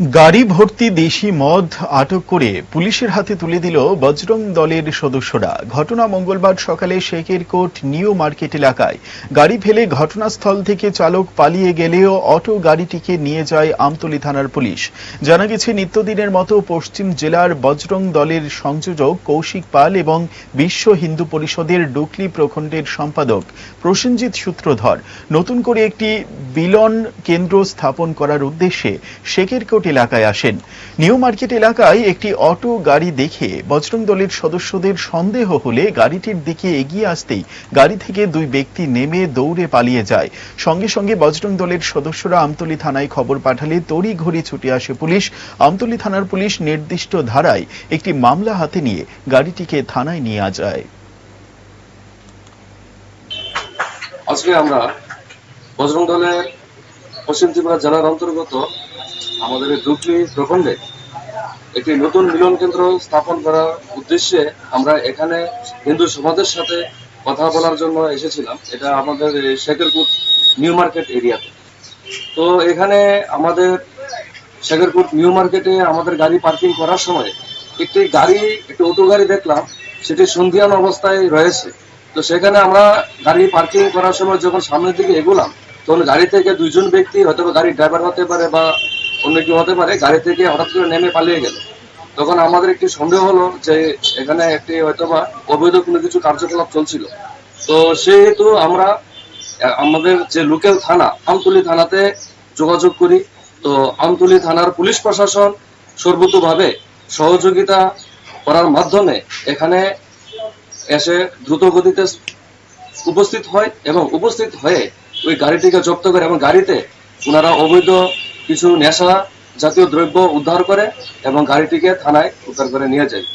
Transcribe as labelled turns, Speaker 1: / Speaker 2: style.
Speaker 1: গাড়ি ভর্তি দেশি মদ আটক করে পুলিশের হাতে তুলে দিল বজরং দলের সদস্যরা। ঘটনা মঙ্গলবার সকালে শেখের কোট নিউ মার্কেট এলাকায়। গাড়ি ফেলে ঘটনাস্থল থেকে চালক পালিয়ে গেলেও অটো গাড়িটিকে নিয়ে যায় আমতলী থানার পুলিশ। জানা গেছে, নিত্যদিনের মতো পশ্চিম জেলার বজরং দলের সংযোজক কৌশিক পাল এবং বিশ্ব হিন্দু পরিষদের ডুকলি প্রখণ্ডের সম্পাদক প্রসেনজিৎ সূত্রধর। নতুন করে একটি বিলন কেন্দ্র স্থাপন করার উদ্দেশ্যে শেখেরকোট এলাকায় আসেন। নিউ মার্কেট এলাকায় একটি অটো গাড়ি দেখে বজরং দলের সদস্যদের সন্দেহ হলে গাড়িটির দিকে এগিয়ে আসতেই গাড়ি থেকে দুই ব্যক্তি নেমে দৌড়ে পালিয়ে যায়। সঙ্গে সঙ্গে বজরং দলের সদস্যরা আমতলী থানায় খবর পাঠালে তড়ি ঘড়ি ছুটে আসে পুলিশ। আমতলী থানার পুলিশ নির্দিষ্ট ধারায় একটি মামলা হাতে নিয়ে গাড়িটিকে থানায় নিয়ে যায়।
Speaker 2: আজকে আমরা বজরং দলের পশ্চিম ত্রিপুরা জেলার অন্তর্গত আমাদের ডুকলি প্রখণ্ডে একটি নতুন মিলন কেন্দ্র স্থাপন করার উদ্দেশ্যে আমরা এখানে হিন্দু সমাজের সাথে কথা বলার জন্য এসেছিলাম। এটা আমাদের শেখেরপুর নিউ মার্কেট এরিয়াতে। তো এখানে আমাদের শেখেরপুর নিউ মার্কেটে আমাদের গাড়ি পার্কিং করার সময় একটি গাড়ি, একটি অটো গাড়ি দেখলাম, সেটি সন্ধিয়ান অবস্থায় রয়েছে। তো সেখানে আমরা গাড়ি পার্কিং করার সময় যখন সামনের দিকে এগোলাম তখন গাড়ি থেকে দুইজন ব্যক্তি হয়তো গাড়ির ড্রাইভার হতে পারে বা অন্য কেউ হতে পারে, গাড়ি থেকে হঠাৎ করে নেমে পালিয়ে গেল। তখন আমাদের একটি সন্দেহ হলো যে এখানে একটি হয়তোবা অবৈধ কোনো কিছু কার্যকলাপ চলছিল। তো সেহেতু আমরা আমাদের যে লোকাল থানা, আমতলী থানাতে যোগাযোগ করি। তো আমতলী থানার পুলিশ প্রশাসন সর্বতোভাবে সহযোগিতা করার মাধ্যমে এখানে এসে দ্রুত গতিতে উপস্থিত হয় এবং উপস্থিত হয়ে ওই গাড়িটিকে জব্দ করে এবং গাড়িতে ওনারা অবৈধ কিছু নেশা জাতীয় দ্রব্য উদ্ধার করে এবং গাড়িটিকে থানায় উদ্ধার করে নিয়ে যায়।